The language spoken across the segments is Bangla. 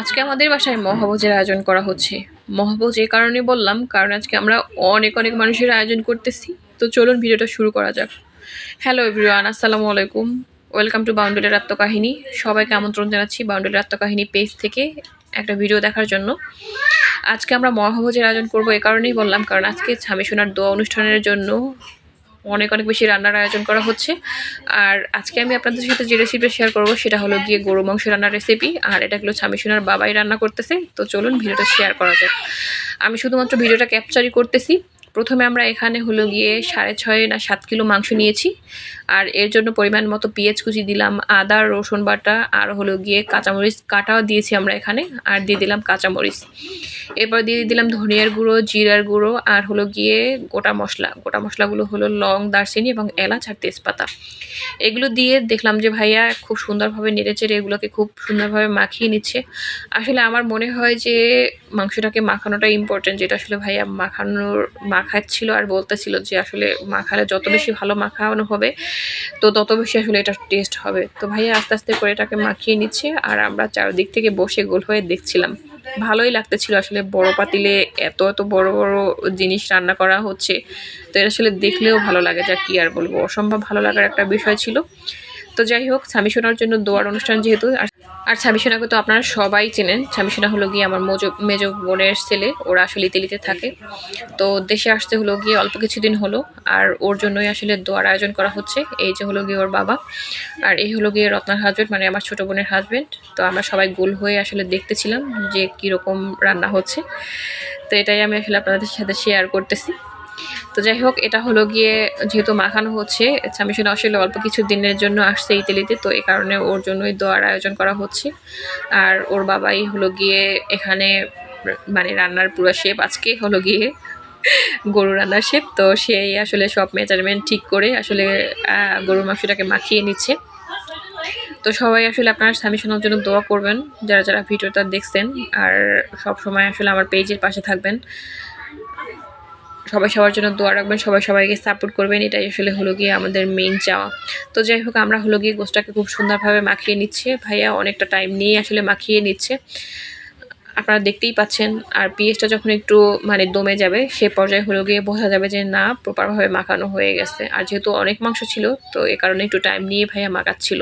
আজকে আমাদের বাসায় মহাভোজের আয়োজন করা হচ্ছে। মহাভোজ এই কারণে বললাম, কারণ আজকে আমরা অনেক অনেক মানুষের আয়োজন করতেছি। তো চলুন ভিডিওটা শুরু করা যাক। হ্যালো এভরিওয়ান আসসালামু আলাইকুম। ওয়েলকাম টু বাউন্ডুলের আত্মকাহিনী সবাইকে আমন্ত্রণ জানাচ্ছি বাউন্ডুলের আত্মকাহিনী পেজ থেকে একটা ভিডিও দেখার জন্য। আজকে আমরা মহাভোজের আয়োজন করব এ কারণেই বললাম, কারণ আজকে স্বামী সোনার দোয়া অনুষ্ঠানের জন্য অনেক অনেক বেশি রান্নার আয়োজন করা হচ্ছে। আর আজকে আমি আপনাদের সাথে যে রেসিপি শেয়ার করব, সেটা হলো গিয়ে গরু মাংস রান্নার রেসিপি আর এটা স্বামী সোনার বাবাই রান্না করতেছে। তো চলুন ভিডিওটা শেয়ার করা যাক। আমি শুধুমাত্র ভিডিওটা ক্যাপচারই করতেছি। প্রথমে আমরা এখানে হলো গিয়ে সাড়ে ছয় না সাত কিলো মাংস নিয়েছি। আর এর জন্য পরিমাণ মতো পেঁয়াজ কুচি দিলাম, আদা, রসুন বাটা, আর হলো গিয়ে কাঁচামরিচ কাটাও দিয়েছি আমরা এখানে, আর দিয়ে দিলাম কাঁচামরিচ। এরপর দিয়ে দিলাম ধনিয়ার গুঁড়ো, জিরার গুঁড়ো, আর হলো গিয়ে গোটা মশলা। গোটা মশলাগুলো হলো লং, দারচিনি এবং এলাচ আর তেজপাতা। এগুলো দিয়ে দেখলাম যে ভাইয়া খুব সুন্দরভাবে নেড়েচেড়ে এগুলোকে খুব সুন্দরভাবে মাখিয়ে নিচ্ছে। আসলে আমার মনে হয় যে মাংসটাকে মাখানোটা ইম্পর্টেন্ট যেটা আসলে ভাইয়া মাখানোর মাখাচ্ছিল আর বলতেছিল যে আসলে মাখালে যত বেশি ভালো মাখানো হবে তো তত বেশি আসলে এটা টেস্ট হবে। তো ভাইয়া আস্তে আস্তে করে এটাকে মাখিয়ে নিচ্ছে আর আমরা চারদিক থেকে বসে গোল হয়ে দেখছিলাম। ভালোই লাগতেছিল আসলে বড় পাতিলে এত এত বড় বড় জিনিস রান্না করা হচ্ছে। তো এটা আসলে দেখলেও ভালো লাগে যা কি আর বলব। অসম্ভব ভালো লাগার একটা বিষয় ছিল। তো যাই হোক স্বামী সোনার জন্য দোয়ার অনুষ্ঠান যেহেতু, আর স্বামী তো আপনারা সবাই চেনেন। স্বামী হলো গিয়ে আমার মজো, মেজ বোনের ছেলে, ওরা আসলে ইতালিতে থাকে। তো দেশে আসতে হলো গিয়ে অল্প কিছুদিন হলো, আর ওর জন্যই আসলে দোয়ার আয়োজন করা হচ্ছে। এই যে হলো গিয়ে ওর বাবা, আর এই হলো গিয়ে রত্নার হাজবেন্ড মানে আমার ছোটো বোনের হাজবেন্ড। তো আমরা সবাই গোল হয়ে আসলে দেখতেছিলাম যে কীরকম রান্না হচ্ছে। তো এটাই আমি আসলে আপনাদের সাথে শেয়ার করতেছি। তো যাই হোক, এটা হলো গিয়ে যেহেতু মাখানো হচ্ছে, স্বামী সোনা আসলে অল্প কিছু দিনের জন্য আসছে ইতালিতে, তো এই কারণে ওর জন্যই দোয়ার আয়োজন করা হচ্ছে। আর ওর বাবাই হলো গিয়ে এখানে মানে রান্নার পুরো শেপ, আজকে হলো গিয়ে গরু রান্নার শেপ, তো সেই আসলে সব মেজারমেন্ট ঠিক করে আসলে গরুর মাংসটাকে মাখিয়ে নিচ্ছে। তো সবাই আসলে আপনার স্বামী শোনার জন্য দোয়া করবেন, যারা যারা ভিডিওটা দেখছেন, আর সব সময় আসলে আমার পেজের পাশে থাকবেন। সবাই সবার জন্য দোয়া রাখবেন, সবাই সবাইকে সাপোর্ট করবেন। এটাই আসলে হলো গিয়ে আমাদের মেইন চাওয়া। তো যাই হোক, আমরা হলো গিয়ে গোষ্ঠটাকে খুব সুন্দরভাবে মাখিয়ে নিচ্ছে। ভাইয়া অনেকটা টাইম নিয়ে আসলে মাখিয়ে নিচ্ছে। আপনারা দেখতেই পাচ্ছেন, আর পিএসটা যখন একটু মানে দমে যাবে, সে পর্যায়ে হলো গিয়ে বোঝা যাবে যে না প্রপারভাবে মাখানো হয়ে গেছে। আর যেহেতু অনেক মাংস ছিল, তো এ কারণে একটু টাইম নিয়ে ভাইয়া মাখাচ্ছিল।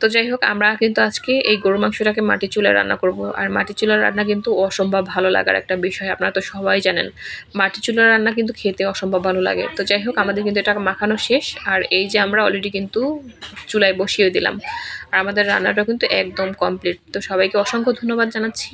তো যাই হোক, আমরা কিন্তু আজকে এই গরু মাংসটাকে মাটি চুলায় রান্না করব। আর মাটি চুলার রান্না কিন্তু অসম্ভব ভালো লাগার একটা বিষয়, আপনারা তো সবাই জানেন। মাটি চুলার রান্না কিন্তু খেতে অসম্ভব ভালো লাগে। তো যাই হোক, আমাদের কিন্তু এটা মাখানো শেষ। আর এই যে আমরা অলরেডি কিন্তু চুলায় বসিয়ে দিলাম। আর আমাদের রান্নাটা কিন্তু একদম কমপ্লিট তো সবাইকে অসংখ্য ধন্যবাদ জানাচ্ছি।